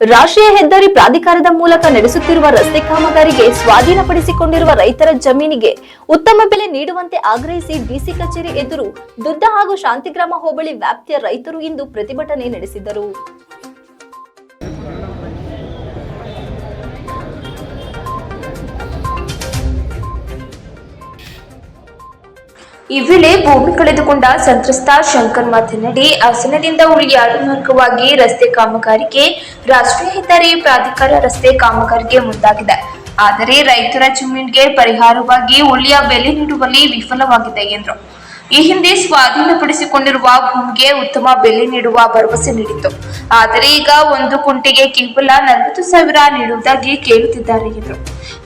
ರಾಷ್ಟ್ರೀಯ ಹೆದ್ದಾರಿ ಪ್ರಾಧಿಕಾರದ ಮೂಲಕ ನಡೆಸುತ್ತಿರುವ ರಸ್ತೆ ಕಾಮಗಾರಿಗೆ ಸ್ವಾಧೀನಪಡಿಸಿಕೊಂಡಿರುವ ರೈತರ ಜಮೀನಿಗೆ ಉತ್ತಮ ಬೆಲೆ ನೀಡುವಂತೆ ಆಗ್ರಹಿಸಿ ಡಿಸಿ ಕಚೇರಿ ಎದುರು ದುದ್ದ ಹಾಗೂ ಶಾಂತಿಗ್ರಾಮ ಹೋಬಳಿ ವ್ಯಾಪ್ತಿಯ ರೈತರು ಇಂದು ಪ್ರತಿಭಟನೆ ನಡೆಸಿದರು. ಈ ವೇಳೆ ಭೂಮಿ ಕಳೆದುಕೊಂಡ ಸಂತ್ರಸ್ತ ಶಂಕರ್ ಮಾತನಾಡಿ, ಹಾಸನದಿಂದ ಉಳಿಯಾಡು ಮಾರ್ಗವಾಗಿ ರಸ್ತೆ ಕಾಮಗಾರಿಗೆ, ರಾಷ್ಟ್ರೀಯ ಹೆದ್ದಾರಿ ಪ್ರಾಧಿಕಾರ ರಸ್ತೆ ಕಾಮಗಾರಿಗೆ ಮುಂದಾಗಿದೆ. ಆದರೆ ರೈತರ ಜಮೀನಿಗೆ ಪರಿಹಾರವಾಗಿ ಉಳಿಯ ಬೆಲೆ ನೀಡುವಲ್ಲಿ ವಿಫಲವಾಗಿದೆ ಎಂದರು ಈ ಹಿಂದೆ ಸ್ವಾಧೀನಪಡಿಸಿಕೊಂಡಿರುವ ಭೂಮಿಗೆ ಉತ್ತಮ ಬೆಲೆ ನೀಡುವ ಭರವಸೆ ನೀಡಿತ್ತು. ಆದರೆ ಈಗ ಒಂದು ಕುಂಟೆಗೆ ಕೇವಲ ನಲವತ್ತು ಸಾವಿರ ನೀಡುವುದಾಗಿ ಕೇಳುತ್ತಿದ್ದಾರೆ ಎಂದರು.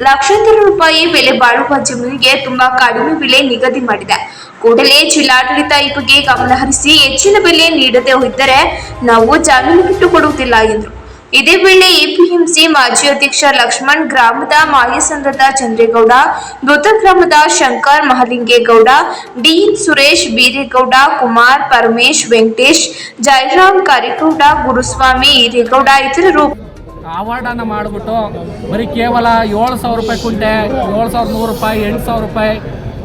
ಲಕ್ಷಾಂತರ ರೂಪಾಯಿ ಬೆಲೆ ಬಾಳುವ ಜಮೀನಿಗೆ ತುಂಬಾ ಕಡಿಮೆ ಬೆಲೆ ನಿಗದಿ ಮಾಡಿದೆ. ಕೂಡಲೇ ಜಿಲ್ಲಾಡಳಿತ ಈ ಬಗ್ಗೆ ಗಮನ ಹೆಚ್ಚಿನ ಬೆಲೆ ನೀಡದೆ ಹೋದರೆ ನಾವು ಜಾಮೀನು ಬಿಟ್ಟು ಕೊಡುವುದಿಲ್ಲ ಎಂದರು. ಇದೇ ವೇಳೆ ಎಪಿಎಂಸಿ ಮಾಜಿ ಅಧ್ಯಕ್ಷ ಲಕ್ಷ್ಮಣ್ ಗ್ರಾಮದ ಮಾಯಸಂದ್ರದ ಚಂದ್ರೇಗೌಡ, ಮೃತ ಗ್ರಾಮದ ಶಂಕರ್ ಮಹಲಿಂಗೇಗೌಡ, ಡಿ ಸುರೇಶ್ ಬೀರೇಗೌಡ, ಕುಮಾರ್ ಪರಮೇಶ್ ವೆಂಕಟೇಶ್, ಜಯರಾಮ್ ಕರಿಗೌಡ, ಗುರುಸ್ವಾಮಿ ಹಿರೇಗೌಡ ಇತರರು ಅವಾರ್ಡನ್ನು ಮಾಡಿಬಿಟ್ಟು ಬರೀ ಕೇವಲ ಏಳು ಸಾವಿರ ರೂಪಾಯಿ ಕುಂಟೆ, ಏಳು ಸಾವಿರದ ನೂರು ರೂಪಾಯಿ, ಎಂಟು ಸಾವಿರ ರೂಪಾಯಿ,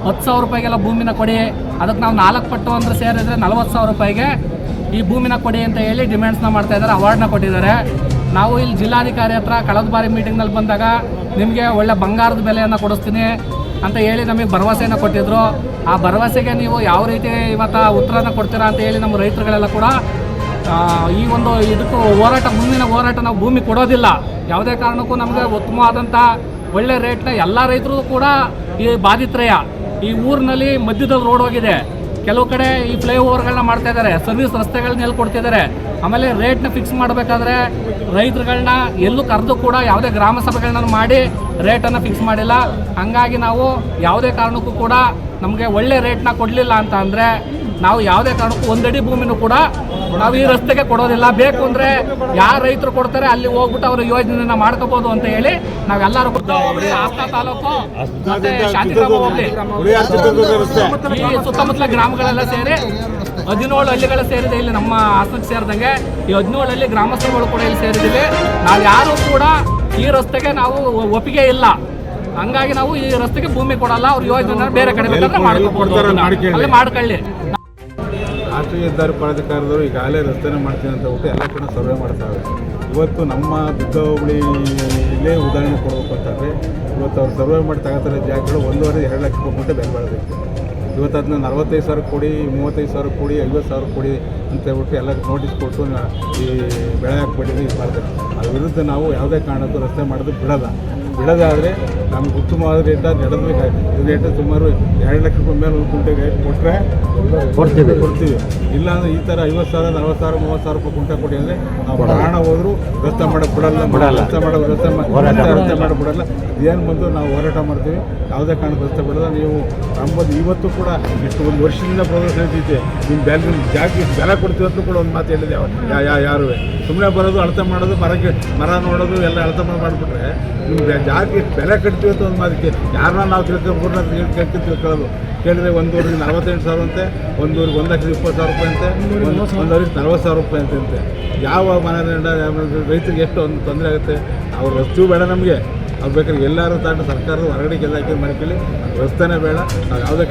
ಹತ್ತು ಸಾವಿರ ರೂಪಾಯಿಗೆಲ್ಲ ಭೂಮಿನ ಕೊಡಿ. ಅದಕ್ಕೆ ನಾವು ನಾಲ್ಕು ಪಟ್ಟು ಅಂದರೆ ಸೇರಿದ್ರೆ ನಲವತ್ತು ಸಾವಿರ ರೂಪಾಯಿಗೆ ಈ ಭೂಮಿನ ಕೊಡಿ ಅಂತ ಹೇಳಿ ಡಿಮ್ಯಾಂಡ್ಸ್ನ ಮಾಡ್ತಾ ಇದ್ದಾರೆ ಅವಾರ್ಡ್ನ ಕೊಟ್ಟಿದ್ದಾರೆ. ನಾವು ಇಲ್ಲಿ ಜಿಲ್ಲಾಧಿಕಾರಿ ಹತ್ರ ಕಳೆದ ಬಾರಿ ಮೀಟಿಂಗ್ನಲ್ಲಿ ಬಂದಾಗ ನಿಮಗೆ ಒಳ್ಳೆ ಬಂಗಾರದ ಬೆಲೆಯನ್ನು ಕೊಡಿಸ್ತೀನಿ ಅಂತ ಹೇಳಿ ನಮಗೆ ಭರವಸೆಯನ್ನು ಕೊಟ್ಟಿದ್ರು. ಆ ಭರವಸೆಗೆ ನೀವು ಯಾವ ರೀತಿ ಇವತ್ತು ಉತ್ತರನ ಕೊಡ್ತೀರಾ ಅಂತ ಹೇಳಿ ನಮ್ಮ ರೈತರುಗಳೆಲ್ಲ ಕೂಡ ಈ ಒಂದು ಇದಕ್ಕೂ ಹೋರಾಟ, ಮುಂದಿನ ಹೋರಾಟ ನಾವು ಭೂಮಿ ಕೊಡೋದಿಲ್ಲ. ಯಾವುದೇ ಕಾರಣಕ್ಕೂ ನಮಗೆ ಉತ್ತಮವಾದಂಥ ಒಳ್ಳೆ ರೇಟ್ನ ಎಲ್ಲ ರೈತರು ಕೂಡ ಈ ಬಾಧಿತ್ರಯ. ಈ ಊರಿನಲ್ಲಿ ಮಧ್ಯದಲ್ಲಿ ರೋಡ್ ಹೋಗಿದೆ. ಕೆಲವು ಕಡೆ ಈ ಫ್ಲೈಓವರ್ಗಳನ್ನ ಮಾಡ್ತಾ ಇದ್ದಾರೆ. ಸರ್ವಿಸ್ ರಸ್ತೆಗಳನ್ನ ಎಲ್ಲಿ ಕೊಡ್ತಿದ್ದಾರೆ? ಆಮೇಲೆ ರೇಟ್ನ ಫಿಕ್ಸ್ ಮಾಡಬೇಕಾದ್ರೆ ರೈತರುಗಳನ್ನ ಎಲ್ಲೂ ಕರೆದು ಕೂಡ ಯಾವುದೇ ಗ್ರಾಮ ಸಭೆಗಳನ್ನ ಮಾಡಿ ರೇಟನ್ನು ಫಿಕ್ಸ್ ಮಾಡಿಲ್ಲ. ಹಂಗಾಗಿ ನಾವು ಯಾವುದೇ ಕಾರಣಕ್ಕೂ ಕೂಡ ನಮಗೆ ಒಳ್ಳೆ ರೇಟ್ನ ಕೊಡಲಿಲ್ಲ ಅಂತ ಅಂದರೆ ನಾವು ಯಾವುದೇ ಕಾರಣಕ್ಕೂ ಒಂದಡಿ ಭೂಮಿನೂ ಕೂಡ ನಾವು ಈ ರಸ್ತೆಗೆ ಕೊಡೋದಿಲ್ಲ. ಬೇಕು ಅಂದರೆ ಯಾರು ರೈತರು ಕೊಡ್ತಾರೆ ಅಲ್ಲಿ ಹೋಗ್ಬಿಟ್ಟು ಅವರು ಯೋಜನೆಯನ್ನ ಮಾಡ್ಕೋಬಹುದು ಅಂತ ಹೇಳಿ ನಾವೆಲ್ಲರೂ ಆಸ್ತಾ ತಾಲೂಕು ಮತ್ತೆ ಶಾಂತಿಗ್ರಾಮ ಹೋಗ್ಲಿ. ಈ ಸುತ್ತಮುತ್ತಲ ಗ್ರಾಮಗಳೆಲ್ಲ ಸೇರಿ ಹದಿನೇಳು ಹಳ್ಳಿಗಳು ಸೇರಿದೆ ಇಲ್ಲಿ ನಮ್ಮ ಆಸಕ್ತಿ ಸೇರಿದಂಗೆ. ಈ ಹದಿನೇಳು ಹಳ್ಳಿ ಗ್ರಾಮಸ್ಥರುಗಳು ಕೂಡ ಇಲ್ಲಿ ಸೇರಿದ್ದೀವಿ. ನಾವು ಯಾರು ಕೂಡ ಈ ರಸ್ತೆಗೆ ನಾವು ಒಪ್ಪಿಗೆ ಇಲ್ಲ. ಹಂಗಾಗಿ ನಾವು ಈ ರಸ್ತೆಗೆ ಭೂಮಿ ಕೊಡಲ್ಲ ಅವ್ರ ಯೋಜನೆ ಬೇರೆ ಕಡೆ ಬೇಕಾದ್ರೆ ಮಾಡ್ಕೊಬಹುದು ಅಲ್ಲಿ ಮಾಡ್ಕೊಳ್ಳಿ. ರಾಷ್ಟ್ರೀಯ ಹೆದ್ದಾರಿ ಪ್ರಾಧಿಕಾರದವರು ಈಗಾಗಲೇ ರಸ್ತೆನೇ ಮಾಡ್ತೀನಿ ಅಂತ ಬಿಟ್ಟು ಎಲ್ಲ ಕಡೆ ಸರ್ವೆ ಮಾಡ್ತಾರೆ. ಇವತ್ತು ನಮ್ಮ ದುಡ್ಡ ಹೋಬಳಿ ಇಲ್ಲೇ ಉದಾಹರಣೆ ಕೊಡಬೇಕು ಅಂತಂದರೆ ಇವತ್ತು ಅವ್ರು ಸರ್ವೆ ಮಾಡಿ ತಗೋತಾರೆ ಜಾಗಗಳು ಒಂದೂವರೆ, ಎರಡು ಲಕ್ಷ ರೂಪಾಯಿ ಬೆಲೆ ಬಾಳಬೇಕು ಇವತ್ತು ಅದನ್ನ ನಲವತ್ತೈದು ಸಾವಿರ ಕೊಡಿ, ಮೂವತ್ತೈದು ಸಾವಿರ ಕೊಡಿ, ಐವತ್ತು ಸಾವಿರ ಕೊಡಿ ಅಂತ ಹೇಳ್ಬಿಟ್ಟು ಎಲ್ಲ ನೋಟಿಸ್ ಕೊಟ್ಟು ಈ ಬೆಳೆ ಹಾಕ್ಬಿಟ್ಟಿದ್ದು ಇದು ಮಾಡ್ತಾರೆ ಅದ್ರ ವಿರುದ್ಧ ನಾವು ಯಾವುದೇ ಕಾರಣಕ್ಕೂ ರಸ್ತೆ ಮಾಡೋದು ಬಿಡಲ್ಲ. ಬಿಡೋದಾದರೆ ನಮ್ಗೆ ಉತ್ತಮವಾದ ರೇಟ್ ನಡೆದಬೇಕಾಗಿ ರೇಟ್ ಸುಮಾರು ಎರಡು ಲಕ್ಷ ರೂಪಾಯಿ ಮೇಲೆ ಒಂದು ಕುಂಟೆ ರೇಟ್ ಕೊಟ್ಟರೆ ಕೊಡ್ತೀವಿ. ಕೊಡ್ತೀವಿ. ಇಲ್ಲ ಅಂದ್ರೆ ಈ ಥರ ಐವತ್ತು ಸಾವಿರ ನಲ್ವತ್ತು ಸಾವಿರ ಮೂವತ್ತು ಸಾವಿರ ರೂಪಾಯಿ ಕುಂಟೆ ಕೊಡಿ ಅಂದರೆ ನಾವು ಪ್ರಾಣ ಹೋದರೂ ರಸ್ತೆ ಮಾಡೋಕ್ಕೆ ಬಿಡಲ್ಲ. ಬಿಡಲ್ಲ. ರಸ್ತೆ ಮಾಡೋ ರಸ್ತೆ ಮಾಡಿ ರಸ್ತೆ ಮಾಡಕ್ಕೆ ಬಿಡಲ್ಲ. ಏನು ಬಂದು ನಾವು ಹೋರಾಟ ಮಾಡ್ತೀವಿ. ಯಾವುದೇ ಕಾರಣಕ್ಕೆ ರಸ್ತೆ ಬಿಡಲ್ಲ ನೀವು ನಂಬೋದು ಇವತ್ತು ಕೂಡ ಇಷ್ಟು ಒಂದು ವರ್ಷದಿಂದ ಪ್ರೋಗ್ರೆಸ್ ನಡೀತೈತೆ. ನಿಮ್ಮ ಬೆಲೆ ನಿಮ್ಮ ಜಾಗಕ್ಕೆ ಬೆಲೆ ಕೊಡ್ತೀವಿ ಅಂತ ಕೂಡ ಒಂದು ಮಾತು ಹೇಳಿದೆ ಯಾರು ಸುಮ್ಮನೆ ಬರೋದು ಅಳತೆ ಮಾಡೋದು ಮರಕ್ಕೆ ಮರ ನೋಡೋದು ಎಲ್ಲ ಅಳತೆ ಮಾಡಿ ಮಾಡಿಬಿಟ್ರೆ ನಿಮ್ಮ ಇಷ್ಟು ಬೆಲೆ ಕಟ್ತೀವಿ ಅಂತ ಒಂದು ಮಾದಕ್ಕೆ ಯಾರನ್ನ ನಾವು ತಿಳ್ಕೊಂಡು ಕೇಳ್ತೀವಿ ತಿಳ್ಕೊಳ್ಳೋದು. ಕೇಳಿದ್ರೆ ಒಂದೂರಿಗೆ ನಲವತ್ತೆಂಟು ಸಾವಿರ ಅಂತೆ ಒಂದೂರಿಗೆ ಒಂದು ಲಕ್ಷದ ಇಪ್ಪತ್ತು ಸಾವಿರ ರೂಪಾಯಿ ಅಂತೆ ಒಂದು ಒಂದೂರಿಗೆ ನಲ್ವತ್ತು ಸಾವಿರ ರೂಪಾಯಿ ಅಂತೆ ಅಂತೆ. ಯಾವ ಮನೆಯಿಂದ ರೈತರಿಗೆ ಎಷ್ಟು ಒಂದು ತೊಂದರೆ ಆಗುತ್ತೆ. ಅವ್ರ ರಸ್ತೆಯೂ ಬೇಡ ನಮಗೆ. ಅವ್ರು ಬೇಕಾದ್ರೆ ಎಲ್ಲರೂ ತಾಂಡು ಸರ್ಕಾರದ ಹೊರಗಡೆ ಎಲ್ಲ ಹಾಕಿ ಮಾಡ್ಕೊಳ್ಳಿ ರಸ್ತೆನೇ ಬೇಡ. ನಾವು ಯಾವುದೇ